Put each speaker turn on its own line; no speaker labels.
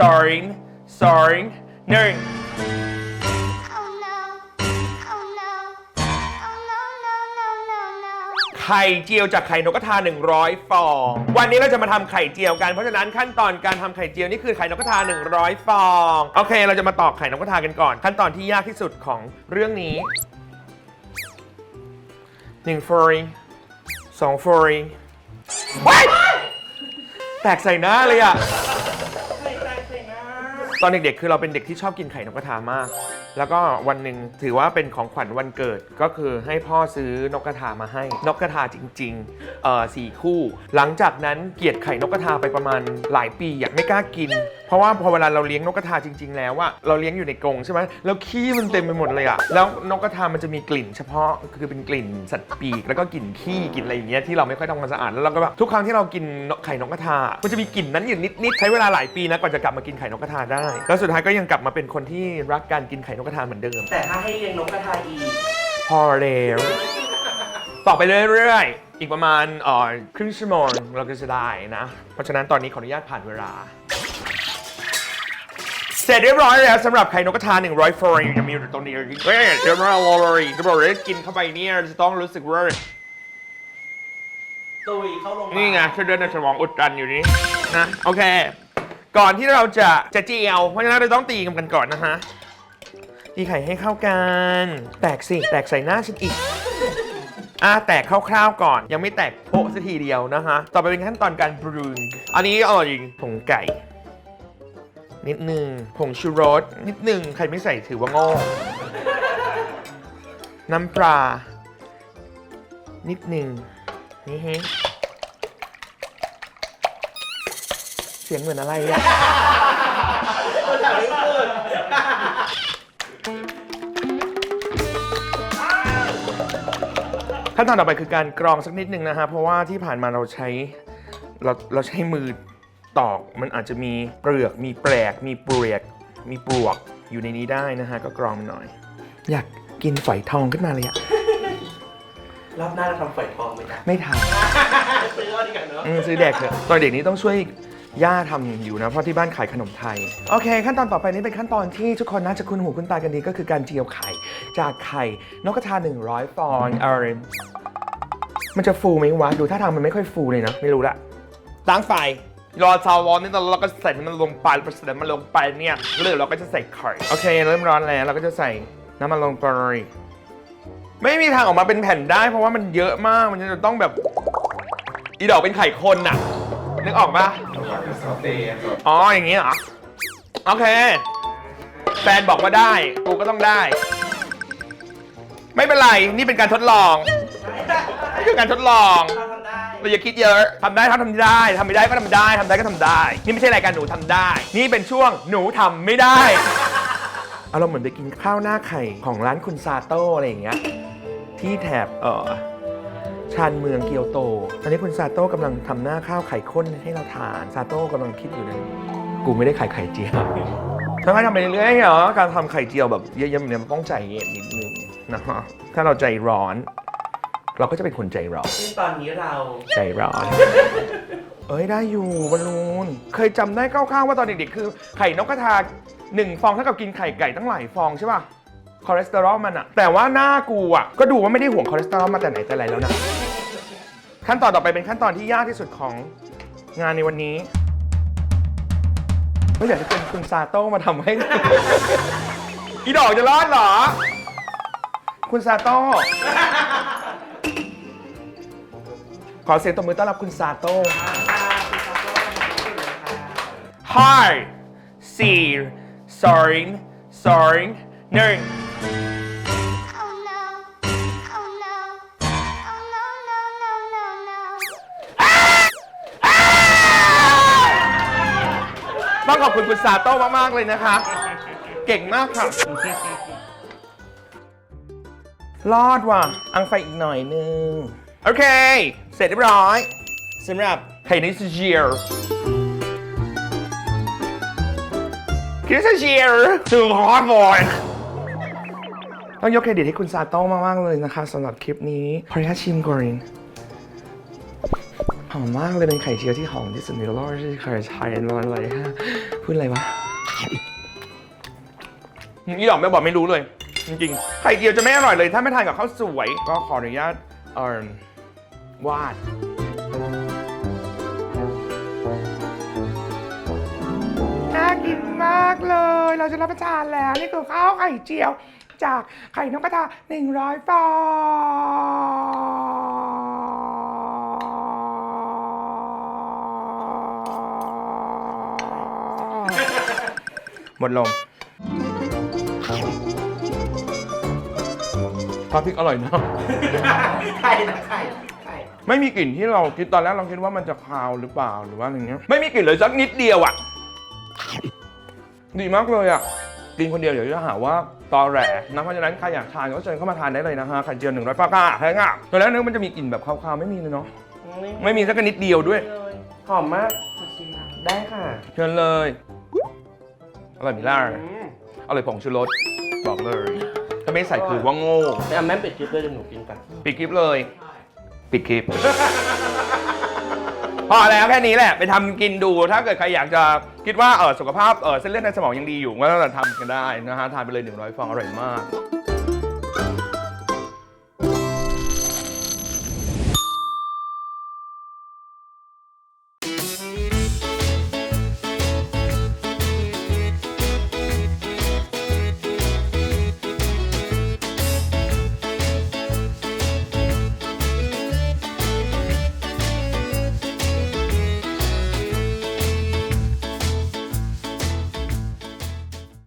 starring starring หนึ่ง
Oh no. Oh no. Oh no, no, no, no, no.
ไข่เจียวจากไข่นกกระทา 100 ฟอง วันนี้เราจะมาทำไข่เจียวกัน เพราะฉะนั้นขั้นตอนการทำไข่เจียวนี่คือไข่นกกระทา 100 ฟอง โอเค เราจะมาตอกไข่นกกระทากันก่อน ขั้นตอนที่ยากที่สุดของเรื่องนี้1ฟอริง2ฟอริงว้ายแตกใส่หน้าเลยอะต อนเด็กๆ คือเราเป็นเด็กที่ชอบกินไข่นกกระทามาก แล้วก็วันหนึ่งถือว่าเป็นของขวัญวันเกิดก็คือให้พ่อซื้อนกกระทามาให้ นกกระทาจริงๆเอ่อสี่คู่ หลังจากนั้นเกลียดไข่นกกระทาไปประมาณหลายปีอยากไม่กล้ากิน เพราะว่าพอเวลาเราเลี้ยงนกกระทาจริง ๆ แล้วอะเราเลี้ยงอยู่ในกรงใช่ไหมแล้วขี้มันเต็มไปหมดเลยอะแล้วนกกระทามันจะมีกลิ่น เฉพาะคือเป็นกลิ่นสัตว์ปีกแล้วก็กลิ่นขี้กลิ่นอะไรอย่างเงี้ยที่เราไม่ค่อยทำความสะอาดแล้วเราก็แบบทุกครั้งที่เรากินไข่นกกระทา มันจะมีกลิ่นนั้นอยู่นิดๆใช้เวลาหลายปีนะกว่าจะกลับมากินไข่นกกระทาได้ แล้วสุดท้ายก็ยังกลับมาเป็นคนที่รักการกินไข่นกกระทาเหมือนเดิม
แต่ถ้าให้เลี้ยงนกกระทาอีก
พอแล้วต่อไปเรื่อยๆ อีกประมาณเอ่อครึ่งชั่วโมงเราก็จะได้นะ เพราะฉะนั้นตอนนี้ขออนุญาตผ่านเวลา เสร็จเรียบร้อยแล้วสำหรับไข่นกกระทา100ฟอร์ยังมีอยู่ตรงนี้เฮ้ยเดี๋ยวเราเลยจะบอกเลยกินเข้าไปเนี่ยจะต้องรู้สึกว่า
ตุยเข้าโรงพยาบาล
นี่ไงเส้นเลือดในสมองอุดตันอยู่นี้นะโอเค ก่อนที่เราจะจะเจียวเพราะฉะนั้นเราต้องตีกันกันก่อนนะฮะ ตีไข่ให้เข้ากัน แตกสิ แตกใส่หน้าฉันอีกอะแตกคร่าวๆก่อน ยังไม่แตกโพะสักทีเดียวนะฮะต่อไปเป็นขั้นตอนการปรุง อันนี้อร่อยจริงผงไก่ นิดหนึ่งผงชูรส นิดหนึ่งใครไม่ใส่ถือว่าโง่น้ำปลา นิดหนึ่งนี่ฮะเสียงเหมือนอะไรอะ ขั้นตอนต่อไปคือการกรองสักนิดนึงนะฮะเพราะว่าที่ผ่านมาเราใช้เราเราใช้มือตอกมันอาจจะมีเปลือกมีแปลก มีเปลือกมีปลวกอยู่ในนี้ได้นะฮะก็กรองมันหน่อย อยากกินฝอยทองขึ้นมาเลยอะ
รอบหน้าเราทำฝอยทองไหมจ๊ะ
ไม่ท
ซื้อเอาดีกว่าเนอะำ
อืมซื้อแดกเถอะตอนเด็กนี้ต้องช่วย ย่าทำอยู่นะเพราะที่บ้านขายขนมไทย โอเค ขั้นตอนต่อไปนี้เป็นขั้นตอนที่ทุกคนน่าจะคุ้นหูคุ้นตากันดีก็คือการเจียวไข่ จากไข่นกกระทา 100 ฟองเออมันจะฟูไหมวะ ดูท่าทางมันไม่ค่อยฟูเลยนะ ไม่รู้ละตั้งไฟรอซาวร้อนนี่เราก็ใส่มันลงไปพอใส่มันลงไปเนี่ยแล้วเดี๋ยวเราก็จะใส่ไข่โอเค เริ่มร้อนแล้วเราก็จะใส่น้ำมันลงไปไม่มีทางออกมาเป็นแผ่นได้ เพราะว่ามันเยอะมากมันจะต้องแบบอีดอกเป็นไข่คนน่ะ นึกออกปะอ๋ออย่างนี้เหรอ โอเค แฟนบอกว่าได้ กูก็ต้องได้ ไม่เป็นไร นี่เป็นการทดลองนี่คือการทดลอง
เราทำได้
เราอย่าคิดเยอะทำได้ก็ทำได้ทำไม่ได้ก็ทำได้ทำได้ก็ทำได้ นี่ไม่ใช่รายการหนูทำได้ นี่เป็นช่วงหนูทำไม่ได้อารมณ์เหมือนไปกินข้าวหน้าไข่ของร้านคุณซาโต้อะไรอย่างเงี้ย ที่แถบเอ่อ ชานเมืองเกียวโต ตอนนี้คุณซาโต้กำลังทำหน้าข้าวไข่ข้นให้เราทาน ซาโต้กำลังคิดอยู่เลยกูไม่ได้ขายไข่เจียวทำไมทำไปเรื่อยๆเหรอ การทำไข่เจียวแบบเยอะๆเนี่ยมันต้องใจเย็นนิดนึงนะฮะถ้าเราใจร้อน เราก็จะเป็นคนใจร้อน
ซึ่งตอนนี้เรา
ใจร้อน เอ้ยได้อยู่บอลลูน เคยจำได้คร่าวๆว่าตอนเด็กๆคือไข่นกกระทาหนึ่งฟองเท่ากับกินไข่ไก่ตั้งหลายฟองใช่ป่ะ คอเลสเตอรอลมันอะแต่ว่าหน้ากูอะก็ดูว่าไม่ได้ห่วงคอเลสเตอรอลมาแต่ไหนแต่ไรแล้วนะ ขั้นตอนต่อไปเป็นขั้นตอนที่ยากที่สุดของงานในวันนี้ไม่อยากจะเป็นคุณซาโต้มาทำให้ อีดอกจะรอดเหรอ คุณซาโต้ ขอเสียงตบมือต้อนรับคุณซาโต้ Hi see sorry sorry หนึ่ง ต้องขอบคุณคุณซาโต้มาก ๆ เลยนะคะ เก่งมากค่ะ รอดว่ะ อังไฟอีกหน่อยนึง โอเค เสร็จเรียบร้อยสำหรับไข่นิสเจียร์คริสเจียร์ถึงฮอตบอยต้องยกเครดิตให้คุณซาโต้มาก ๆ เลยนะคะสำหรับคลิปนี้ขออนุญาตชิมก่อน อมมากเลยเป็นไข่เจียวที่หอมที่สุดในโลกที่เคยใช้นอนเลยฮะพูดอะไรวะนี่หรอกแม่บอกไม่รู้เลย จริงๆ ไข่เจียวจะไม่อร่อยเลย ถ้าไม่ทานกับข้าวสวย ก็ขออนุญาตเอ่อวาดน่ากินมากเลย เราจะรับประทานแล้ว นี่คือข้าวไข่เจียว จากไข่นกกระทา100ฟอง หมดลมพาพริกอร่อยนะ
ไข่นะไข่ไข่
ไม่มีกลิ่นที่เราคิดตอนแรกเราคิดว่ามันจะคาวหรือเปล่าหรือว่าอะไรเงี้ย ไม่มีกลิ่นเลยสักนิดเดียวอะ ดีมากเลยอะ กินคนเดียวเดี๋ยวจะหาว่าตอแหลนะเพราะฉะนั้นใครอยากทานก็เชิญเข้ามาทานได้เลยนะฮะไข่เจียวหนึ่งร้อยปากาแห้งอะตอนแรกนึกมันจะมีกลิ่นแบบคาวๆไม่มีเลยเนาะ ไม่มีสักนิดเดียวด้วย
หอมมาก ได้ค่ะ
เชิญเลย อร่อยมิล่าอร่อยผงชูรสบอกเลย ถ้าไม่ใส่คือว่าโง่
ไปเอาแม่เป็ดจิ๊บด้วยเดี๋ยวหนูกินกัน
ปิดคลิปเลย ปิดคลิป พอแล้วแค่นี้แหละ ไปทำกินดู ถ้าเกิดใครอยากจะคิดว่าเออสุขภาพเออเส้นเลือดในสมองยังดีอยู่ ก็ทำกันได้นะฮะ ทานไปเลย 100 ฟองอร่อยมาก